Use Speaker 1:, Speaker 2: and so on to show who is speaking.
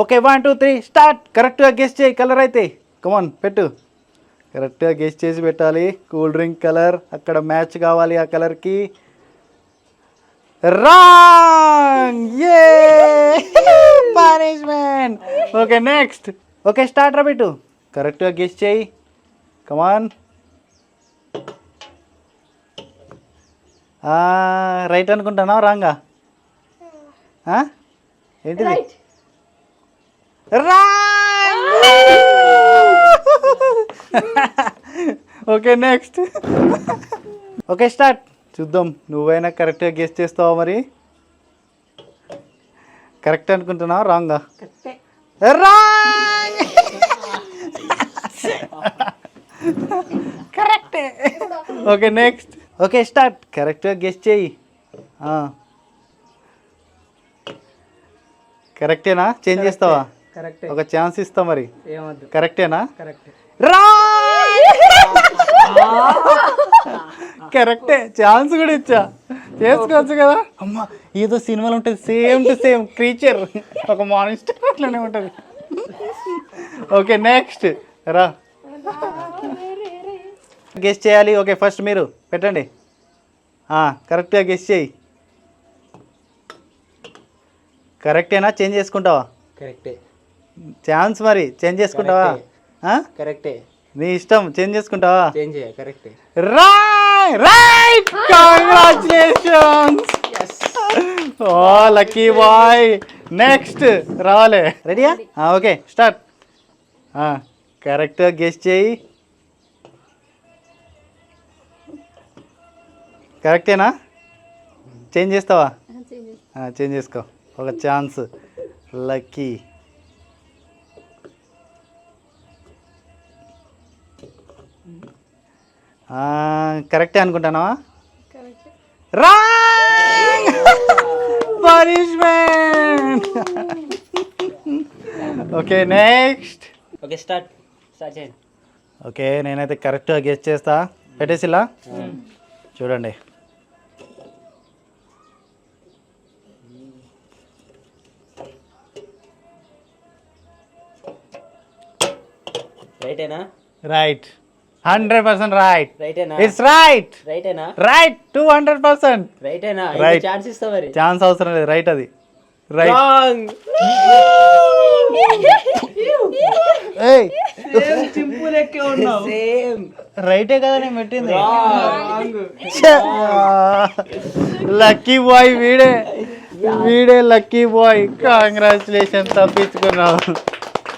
Speaker 1: Okay one two three start కరెక్ట్గా guess చేయి colour అయితే. కమాన్ పెట్టు. కరెక్ట్గా గెస్ట్ చేసి పెట్టాలి. కూల్ డ్రింక్ కలర్ అక్కడ మ్యాచ్ కావాలి ఆ కలర్కి రాంగ్ ఏ punishment okay next okay start రా బిట్టు కరెక్ట్గా గెస్ట్ చేయి. కమాన్ రైట్ అనుకుంటున్నావు? రాంగా? ఏంటిది? ఓకే నెక్స్ట్ ఓకే స్టార్ట్ చూద్దాం. నువ్వైనా కరెక్ట్గా గెస్ట్ చేస్తావా మరి? కరెక్ట్ అనుకుంటున్నావా? రాంగా రాంగ్ కరెక్టే ఓకే నెక్స్ట్ ఓకే స్టార్ట్ కరెక్ట్గా గెస్ట్ చేయి. ఆ. కరెక్టేనా చేంజ్ చేస్తావా?
Speaker 2: కరెక్ట్.
Speaker 1: ఒక ఛాన్స్ ఇస్తా మరి.
Speaker 2: ఏమద్దు.
Speaker 1: కరెక్టేనా?
Speaker 2: కరెక్ట్.
Speaker 1: కరెక్టే. ఛాన్స్ కూడా ఇచ్చా. చేసుకోవచ్చు కదా. అమ్మ ఏదో సినిమాలు ఉంటుంది. Same to same creature. ఒక మానిస్టర్ అట్లనే ఉంటుంది. Okay next. రా. గెస్ట్ చేయాలి. ఓకే ఫస్ట్ మీరు. పెట్టండి. కరెక్ట్గా గెస్ట్ చేయి. కరెక్టేనా? చేంజ్ చేసుకుంటావా?
Speaker 2: కరెక్టే.
Speaker 1: ఛాన్స్ మరి చేంజ్ చేసుకుంటావా?
Speaker 2: కరెక్టే.
Speaker 1: నీ ఇష్టం చేంజ్ చేసుకుంటావా?
Speaker 2: చేంజ్ చేయ కరెక్టే.
Speaker 1: Right! Right! Congratulations! ఓ లక్కీ బాయ్ నెక్స్ట్ రావాలి. రెడీయా ఓకే స్టార్ట్ కరెక్ట్గా గెస్ట్ చేయి. కరెక్టేనా చేంజ్ చేస్తావా? చేంజ్ చేసుకో. ఒక ఛాన్స్ లక్కీ కరెక్టే అనుకుంటానావా? Wrong! Punishment! Okay next.
Speaker 2: Okay start. Start చేయండి.
Speaker 1: ఓకే నేనైతే కరెక్ట్గా గెస్ట్ చేస్తా. పెట్టేసిలా చూడండి.
Speaker 2: రైటేనా?
Speaker 1: Right. Hundred percent right.
Speaker 2: రైటేనా?
Speaker 1: It's right
Speaker 2: రైటేనా?
Speaker 1: రైట్ టూ హండ్రెడ్ పర్సెంట్
Speaker 2: రైటేనా?
Speaker 1: Right.
Speaker 2: ఛాన్స్ ఇస్తా మరి.
Speaker 1: ఛాన్స్ అవసరం లేదు. రైట్ అది. రైట్ రైటే కదా నేను పెట్టింది. లక్కీ బాయ్ వీడే. వీడే లక్కీ బాయ్ కంగ్రాచులేషన్ తప్పించుకున్నావు.